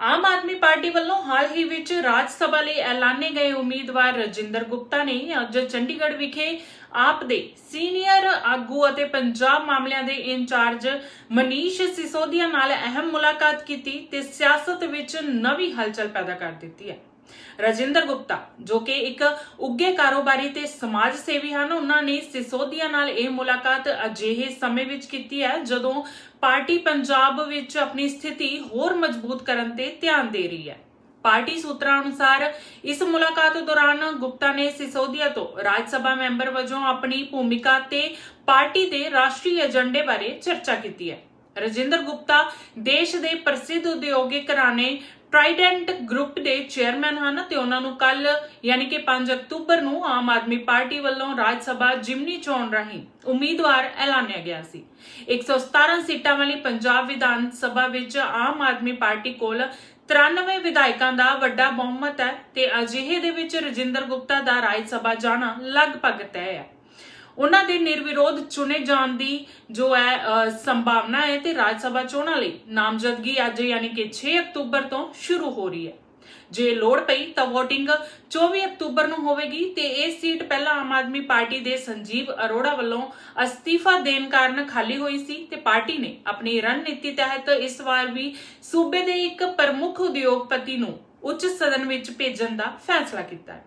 Aam Aadmi party ਵੱਲੋਂ ਹਾਲ ਹੀ ਵਿੱਚ ਰਾਜ ਸਭਾ ਲਈ ਐਲਾਨੇ ਗਏ ਉਮੀਦਵਾਰ ਰਜਿੰਦਰ ਗੁਪਤਾ ਨੇ ਅੱਜ ਚੰਡੀਗੜ੍ਹ ਵਿਖੇ ਆਪ ਦੇ ਸੀਨੀਅਰ ਆਗੂ ਅਤੇ ਪੰਜਾਬ ਮਾਮਲਿਆਂ ਦੇ ਇੰਚਾਰਜ ਮਨੀਸ਼ ਸਿਸੋਦੀਆ ਨਾਲ ਅਹਿਮ ਮੁਲਾਕਾਤ ਕੀਤੀ ਤੇ ਸਿਆਸਤ ਵਿੱਚ ਨਵੀਂ ਹਲਚਲ ਪੈਦਾ ਕਰ ਦਿੱਤੀ ਹੈ। ਰਜਿੰਦਰ ਗੁਪਤਾ, ਜੋ ਕਿ ਇੱਕ ਉੱਗੇ ਕਾਰੋਬਾਰੀ ਤੇ ਸਮਾਜ ਸੇਵੀ ਹਨ, ਉਹਨਾਂ ਨੇ ਸਿਸੋਦੀਆ ਨਾਲ ਇਹ ਮੁਲਾਕਾਤ ਅਜਿਹੇ ਸਮੇਂ ਵਿੱਚ ਕੀਤੀ ਹੈ, ਜਦੋਂ ਪਾਰਟੀ ਪੰਜਾਬ ਵਿੱਚ ਆਪਣੀ ਸਥਿਤੀ ਹੋਰ ਮਜ਼ਬੂਤ ਕਰਨ ਤੇ ਧਿਆਨ ਦੇ ਰਹੀ ਹੈ। ਪਾਰਟੀ ਸੂਤਰਾਂ ਅਨੁਸਾਰ, ਇਸ ਮੁਲਾਕਾਤ ਦੌਰਾਨ ਗੁਪਤਾ ਨੇ ਸਿਸੋਦੀਆ ਤੋਂ ਰਾਜ ਸਭਾ ਮੈਂਬਰ ਵਜੋਂ ਆਪਣੀ ਭੂਮਿਕਾ ਤੇ ਪਾਰਟੀ ਦੇ ਰਾਸ਼ਟਰੀ ਏਜੰਡੇ ਬਾਰੇ ਚਰਚਾ ਕੀਤੀ ਹੈ। ਰਜਿੰਦਰ ਗੁਪਤਾ ਦੇਸ਼ ਦੇ ਪ੍ਰਸਿੱਧ ਉਦਯੋਗਿਕ ਘਰਾਣੇ ਟ੍ਰਾਈਡੈਂਟ ਗਰੁੱਪ ਦੇ ਚੇਅਰਮੈਨ ਹਨ ਤੇ ਉਹਨਾਂ ਨੂੰ ਕੱਲ ਯਾਨੀ ਕਿ 5 ਅਕਤੂਬਰ ਨੂੰ ਆਮ ਆਦਮੀ ਪਾਰਟੀ ਵੱਲੋਂ ਰਾਜ ਸਭਾ ਜਿਮਨੀ ਚੋਣ ਰਾਹੀਂ ਉਮੀਦਵਾਰ ਐਲਾਨਿਆ ਗਿਆ ਸੀ। 117 ਸੀਟਾਂ ਵਾਲੀ ਪੰਜਾਬ ਵਿਧਾਨ ਸਭਾ ਵਿੱਚ ਆਮ ਆਦਮੀ ਪਾਰਟੀ ਕੋਲ 93 ਵਿਧਾਇਕਾਂ ਦਾ ਵੱਡਾ ਬਹੁਮਤ ਹੈ ਤੇ ਅਜਿਹੇ ਦੇ ਵਿੱਚ ਰਜਿੰਦਰ ਗੁਪਤਾ ਦਾ ਰਾਜ ਸਭਾ ਜਾਣਾ ਲਗਭਗ ਤੈਅ ਹੈ। ਉਹਨਾਂ ਦੇ ਨਿਰਵਿਰੋਧ ਚੁਣੇ ਜਾਣ ਦੀ ਜੋ ਹੈ ਸੰਭਾਵਨਾ ਹੈ ਤੇ ਰਾਜ ਸਭਾ ਚੋਣਾਂ ਲਈ ਨਾਮਜ਼ਦਗੀ ਅੱਜ ਯਾਨੀ ਕਿ 6 ਅਕਤੂਬਰ ਤੋਂ ਸ਼ੁਰੂ ਹੋ ਰਹੀ ਹੈ। ਜੇ ਲੋੜ ਪਈ ਤਾਂ VOTING 24 ਅਕਤੂਬਰ ਨੂੰ ਹੋਵੇਗੀ ਤੇ ਇਹ ਸੀਟ ਪਹਿਲਾਂ ਆਮ ਆਦਮੀ ਪਾਰਟੀ ਦੇ ਸੰਜੀਵ ਅਰੋੜਾ ਵੱਲੋਂ ਅਸਤੀਫਾ ਦੇਣ ਕਾਰਨ ਖਾਲੀ ਹੋਈ ਸੀ ਤੇ ਪਾਰਟੀ ਨੇ ਆਪਣੀ ਰਣਨੀਤੀ ਤਹਿਤ ਇਸ ਵਾਰ ਵੀ ਸੂਬੇ ਦੇ ਇੱਕ ਪ੍ਰਮੁੱਖ ਉਦਯੋਗਪਤੀ ਨੂੰ ਉੱਚ ਸਦਨ ਵਿੱਚ ਭੇਜਣ ਦਾ ਫੈਸਲਾ ਕੀਤਾ ਹੈ।